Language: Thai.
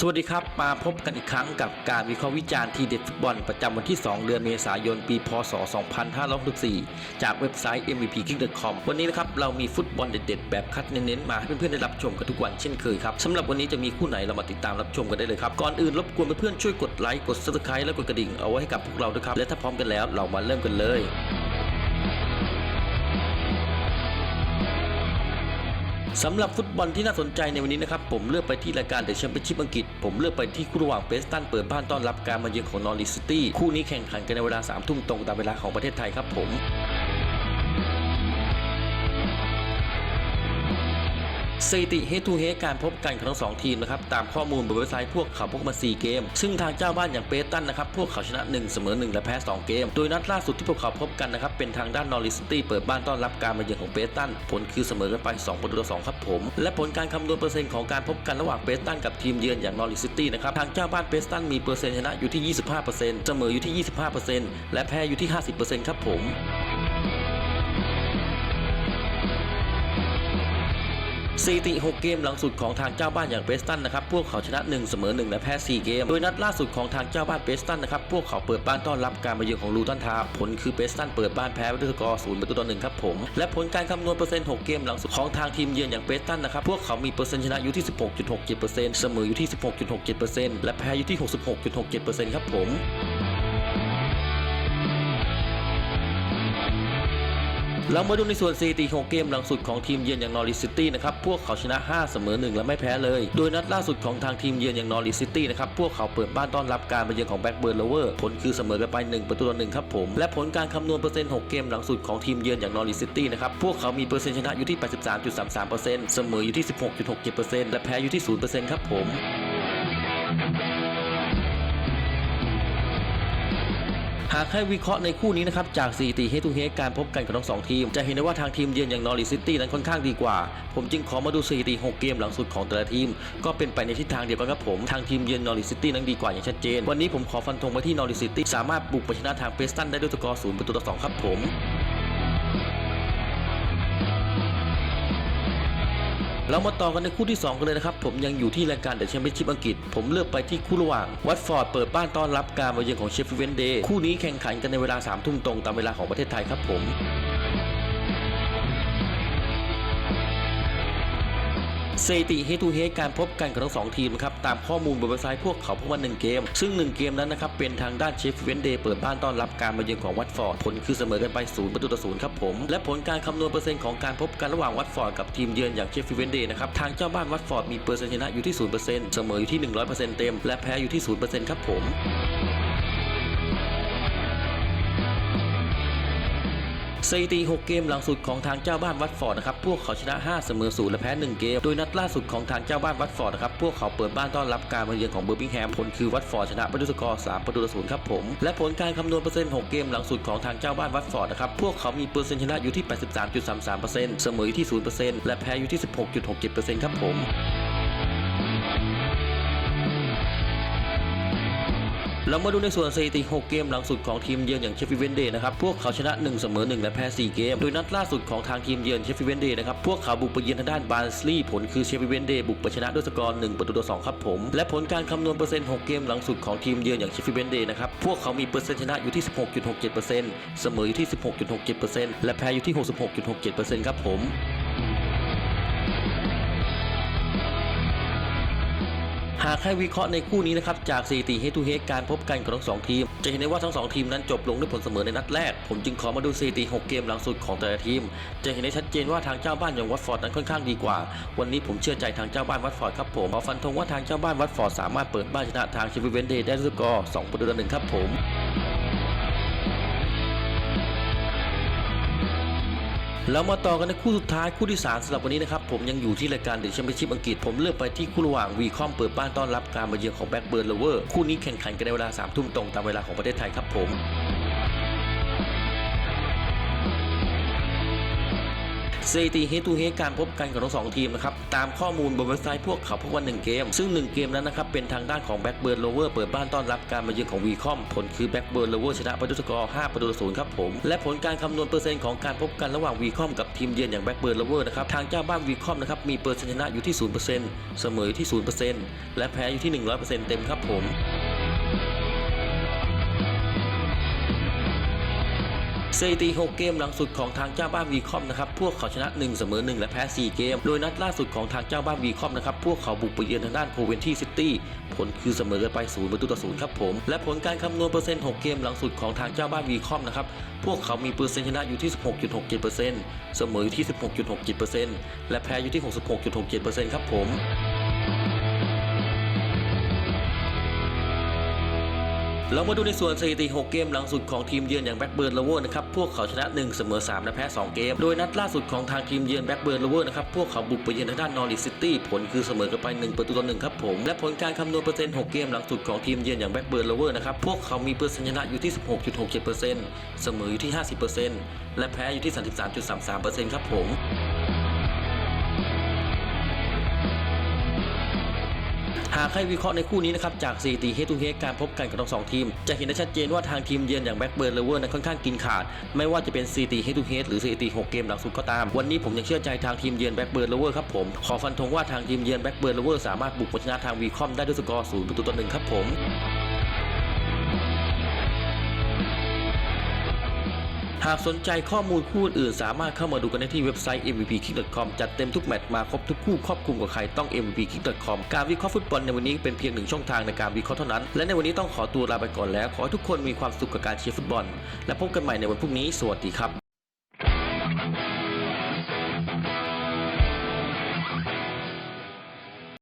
สวัสดีครับ มาพบกันอีกครั้งกับการวิเคราะห์วิจารณ์ทีเด็ดฟุตบอลประจำวันที่ 2 เดือนเมษายน ปี พศ 2564 จากเว็บไซต์ mvpking.com วันนี้นะครับ เรามีฟุตบอลเด็ด ๆ แบบคัดเน้นๆ มาให้เพื่อนๆ ได้รับชมกันทุกวันเช่นเคยครับสำหรับวันนี้จะมีคู่ไหนเรามาติดตามรับชมกันได้เลยครับ ก่อนอื่นรบกวนเพื่อนๆช่วยกดไลค์กด subscribe และกดกระดิ่งเอาไว้ให้กับพวกเราด้วยครับและถ้าพร้อมกันแล้วเรามาเริ่มกันเลย สำหรับฟุตบอลที่น่าสนใจในวันนี้นะครับ ผมเลือกไปที่รายการเดอะแชมเปี้ยนชิพอังกฤษ ผมเลือกไปที่คู่ระหว่างเบสตันเปิดบ้านต้อนรับการมาเยือนของนอริสซิตี้คู่นี้แข่งขันกันในเวลา3ทุ่มตรงตามเวลาของประเทศไทยครับผม สถิติเฮดทูเฮดการพบกันของทั้งสองทีมนะครับตามข้อมูลบนเว็บไซต์พวกเขาพวกมา 4 เกม ซึ่งทางเจ้าบ้านอย่างเปตันนะครับพวกเขาชนะ 1 เสมอ 1 และแพ้ 2 เกม โดยนัดล่าสุดที่พวกเขาพบกันนะครับเป็นทางด้านนอริสตี้เปิดบ้านต้อนรับการมาเยือนของเปตัน ผลคือเสมอกันไป2ประตูต่อ2ครับผม และผลการคำนวณเปอร์เซ็นต์ของการพบกันระหว่างเปตันกับทีมเยือนอย่างนอริสตี้นะครับทางเจ้าบ้านเปตันมีเปอร์เซ็นต์ชนะอยู่ที่ 25%เสมออยู่ที่ 25%และแพ้อยู่ที่ 50%ครับผม สถิติ 6 เกมหลังสุดของทางเจ้าบ้านอย่างเบสตันนะครับ พวกเขาชนะ 1 เสมอ 1 และแพ้ 4 เกม โดยนัดล่าสุดของทางเจ้าบ้านเบสตันนะครับ พวกเขาเปิดบ้านต้อนรับการมาเยือนของลูตันทาวผลคือเบสตันเปิดบ้านแพ้ด้วยสกอร์0ประตูต่อ1ครับผม และผลการคำนวณเปอร์เซ็นต์ 6 เกมหลังสุดของทางทีมเยือนอย่างเบสตันนะครับ พวกเขามีเปอร์เซ็นต์ชนะอยู่ที่ 16.67%เสมออยู่ที่ 16.67%และแพ้อยู่ที่ 66.67%ครับผม เรามาดูในส่วนสถิติ6เกมหลังสุดของทีมเยือนอย่างนอริสซิตี้นะครับ พวกเขาชนะ 5 เสมอ 1 และไม่แพ้เลย โดยนัดล่าสุดของทางทีมเยือนอย่างนอริสซิตี้นะครับ พวกเขาเปิดบ้านต้อนรับการมาเยือนของแบ็กเบิร์นเลเวอร์ ผลคือเสมอกันไป 1 ประตูต่อ1ครับผม และผลการคำนวณเปอร์เซ็นต์ 6 เกมหลังสุดของทีมเยือนอย่างนอริสซิตี้นะครับ พวกเขามีเปอร์เซ็นต์ชนะอยู่ที่ 83.33%เสมออยู่ที่ 16.67%และแพ้อยู่ที่0%ครับผม หากให้วิเคราะห์ในคู่นี้นะครับจากสถิติเฮตูเฮการพบกันของทั้งสองทีม จะเห็นได้ว่าทางทีมเยือนอย่างนอริซิตี้นั้นค่อนข้างดีกว่า ผมจึงขอมาดูสถิติ 6 เกมหลังสุดของแต่ละทีม ก็เป็นไปในทิศทางเดียวกันครับผมทางทีมเยือนนอริซิตี้นั้นดีกว่าอย่างชัดเจน วันนี้ผมขอฟันธงไปที่นอริซิตี้สามารถบุกไปชนะทางเพสตันได้ด้วยสกอร์0ประตูต่อสองครับผม เรามาต่อกันในคู่ที่ 2 กันเลยนะครับ ผมยังอยู่ที่รายการเดอะแชมเปี้ยนชิพอังกฤษ ผมเลือกไปที่คู่ระหว่าง วัตฟอร์ดเปิดบ้านต้อนรับการมาเยือนของเชฟฟิลด์เวนเดย์คู่นี้แข่งขันกันในเวลา3ทุ่มตรงตามเวลาของประเทศไทยครับผม สถิติเฮตูเฮการพบกันของทั้งสองทีมนะครับตามข้อมูลบนเว็บไซต์พวกเขาพบว่า1เกม ซึ่ง 1 เกมนั้นนะครับเป็นทางด้านเชฟเวนเดย์เปิดบ้านต้อนรับการมาเยือนของวัตฟอร์ดผลคือเสมอกันไป0ประตูต่อ0ครับผม และผลการคำนวณเปอร์เซ็นต์ของการพบกันระหว่างวัตฟอร์ดกับทีมเยือนอย่างเชฟเวนเดย์นะครับทางเจ้าบ้านวัตฟอร์ดมีเปอร์เซ็นต์ชนะอยู่ที่0%เสมออยู่ที่ 100%เต็มและแพ้อยู่ที่0%ครับผม สถิติ 6 เกมหลังสุดของทางเจ้าบ้านวัตฟอร์ดนะครับ พวกเขาชนะ 5 เสมอ0และแพ้ 1 เกม โดยนัดล่าสุดของทางเจ้าบ้านวัตฟอร์ดนะครับ พวกเขาเปิดบ้านต้อนรับการมาเยือนของเบอร์มิงแฮม ผลคือวัตฟอร์ดชนะไปด้วยสกอร์ 3 ประตูต่อ0ครับผม และผลการคำนวณเปอร์เซ็นต์ 6 เกมหลังสุดของทางเจ้าบ้านวัตฟอร์ดนะครับ พวกเขามีเปอร์เซ็นต์ชนะอยู่ที่ 83.33%เสมออยู่ที่ 0%และแพ้อยู่ที่ 16.67%ครับผม เรามาดูในส่วนสถิติ 6 เกมหลังสุดของทีมเยือนอย่างเชฟฟิลด์เวนเดย์นะครับ พวกเขาชนะ 1 เสมอ 1 และแพ้ 4 เกม โดยนัดล่าสุดของทางทีมเยือนเชฟฟิลด์เวนเดย์นะครับ พวกเขาบุกไปเยือนทางด้านบาร์นสลีย์ผลคือเชฟฟิลด์เวนเดย์บุกไปชนะด้วยสกอร์ 1 ประตูต่อ 2 ครับผม และผลการคำนวณเปอร์เซ็นต์ 6 เกมหลังสุดของทีมเยือนอย่างเชฟฟิลด์เวนเดย์นะครับ พวกเขามีเปอร์เซ็นต์ชนะอยู่ที่ 16.67%เสมออยู่ที่ 16.67%และแพ้อยู่ที่ 66.67%ครับผมากให้วิเคราะห์ในคู่นี้นะครับจากสถิติเฮตูเฮการพบกันของทั้งสองทีม จะเห็นได้ว่าทั้งสองทีมนั้นจบลงด้วยผลเสมอในนัดแรก ผมจึงขอมาดูสถิติ 6 เกมหลังสุดของแต่ละทีม จะเห็นได้ชัดเจนว่าทางเจ้าบ้านอย่างวัตฟอร์ดนั้นค่อนข้างดีกว่า วันนี้ผมเชื่อใจทางเจ้าบ้านวัตฟอร์ดครับผมขอฟันธงว่าทางเจ้าบ้านวัตฟอร์ดสามารถเปิดบ้านชนะทางเชฟฟิเวนเดย์ได้ด้วยสกอร์2ประตูต่อหนึ่งครับผม แล้วมาต่อกันในคู่สุดท้ายคู่ที่3สำหรับวันนี้นะครับผมยังอยู่ที่รายการเดอะแชมเปี้ยนชิพอังกฤษผมเลือกไปที่คู่ระหว่างวีคอมเปิดบ้านต้อนรับการมาเยือนของแบ็กเบิร์นเลเวอร์คู่นี้แข่งขันกันในเวลา3ทุ่มตรงตามเวลาของประเทศไทยครับผม สถิติเฮตูเฮการพบกันของทั้งสองทีมนะครับตามข้อมูลบนเว็บไซต์พวกเขาพบว่า 1 เกม ซึ่ง 1 เกมนั้นนะครับเป็นทางด้านของแบ็กเบิร์นโลเวอร์เปิดบ้านต้อนรับการมาเยือนของวีคอมผลคือแบ็กเบิร์นโลเวอร์ชนะไปด้วยสกอร์5ประตูต่อศูนย์ครับผม และผลการคำนวณเปอร์เซ็นต์ของการพบกันระหว่างวีคอมกับทีมเยือนอย่างแบ็กเบิร์นโลเวอร์นะครับทางเจ้าบ้านวีคอมนะครับมีเปอร์เซ็นต์ชนะอยู่ที่0%เสมออยู่ที่0%และแพ้อยู่ที่ 100%เต็มครับผม สถิติ6เกมหลังสุดของทางเจ้าบ้านวีคอมนะครับพวกเขาชนะ 1 เสมอ 1 และแพ้ 4 เกม โดยนัดล่าสุดของทางเจ้าบ้านวีคอมนะครับพวกเขาบุกไปเยือนทางด้านโคเวนที่ซิตี้ผลคือเสมอกันไป0ประตูต่อ0ครับผม และผลการคำนวณเปอร์เซ็นต์ 6 เกมหลังสุดของทางเจ้าบ้านวีคอมนะครับพวกเขามีเปอร์เซ็นต์ชนะอยู่ที่ 16.67%เสมออยู่ที่ 16.67%และแพ้อยู่ที่ 66.67%ครับผม เรามาดูในส่วนสถิติ 6 เกมหลังสุดของทีมเยือนอย่างแบ็กเบิร์นลเวอร์นะครับ พวกเขาชนะ 1 เสมอ 3 และแพ้ 2 เกม โดยนัดล่าสุดของทางทีมเยือนแบ็กเบิร์นลเวอร์นะครับ พวกเขาบุกไปเยือนทางด้านนอริสซิตี้ ผลคือเสมอกันไป 1 ประตูต่อ 1 ครับผม และผลการคำนวณเปอร์เซ็นต์ 6 เกมหลังสุดของทีมเยือนอย่างแบ็กเบิร์นลเวอร์นะครับ พวกเขามีเปอร์เซ็นต์ชนะอยู่ที่ 16.67%เสมออยู่ที่ 50%และแพ้อยู่ที่ 33.33%ครับผมากให้วิเคราะห์ในคู่นี้นะครับจากสถิติเฮตูเฮการพบกันของทั้งสองทีม จะเห็นได้ชัดเจนว่าทางทีมเยือนอย่างแบ็กเบิร์นเลเวอร์นั้นค่อนข้างกินขาด ไม่ว่าจะเป็นสถิติเฮตูเฮหรือสถิติ6เกมหลังสุดก็ตาม วันนี้ผมยังเชื่อใจทางทีมเยือนแบ็กเบิร์นเลเวอร์ครับผมขอฟันธงว่าทางทีมเยือนแบ็กเบิร์นเลเวอร์สามารถบุกชนะทางวีคอมได้ด้วยสกอร์0ประตูต่อหนึ่งครับผม หากสนใจข้อมูลคู่อื่นสามารถเข้ามาดูกันได้ที่เว็บไซต์ mvpkick.com จัดเต็มทุกแมตช์มาครบทุกคู่ครอบคลุมกับใครต้อง mvpkick.com การวิเคราะห์ฟุตบอลในวันนี้เป็นเพียงหนึ่งช่องทางในการวิเคราะห์เท่านั้น และในวันนี้ต้องขอตัวลาไปก่อนแล้ว ขอให้ทุกคนมีความสุขกับการเชียร์ฟุตบอล และพบกันใหม่ในวันพรุ่งนี้ สวัสดีครับ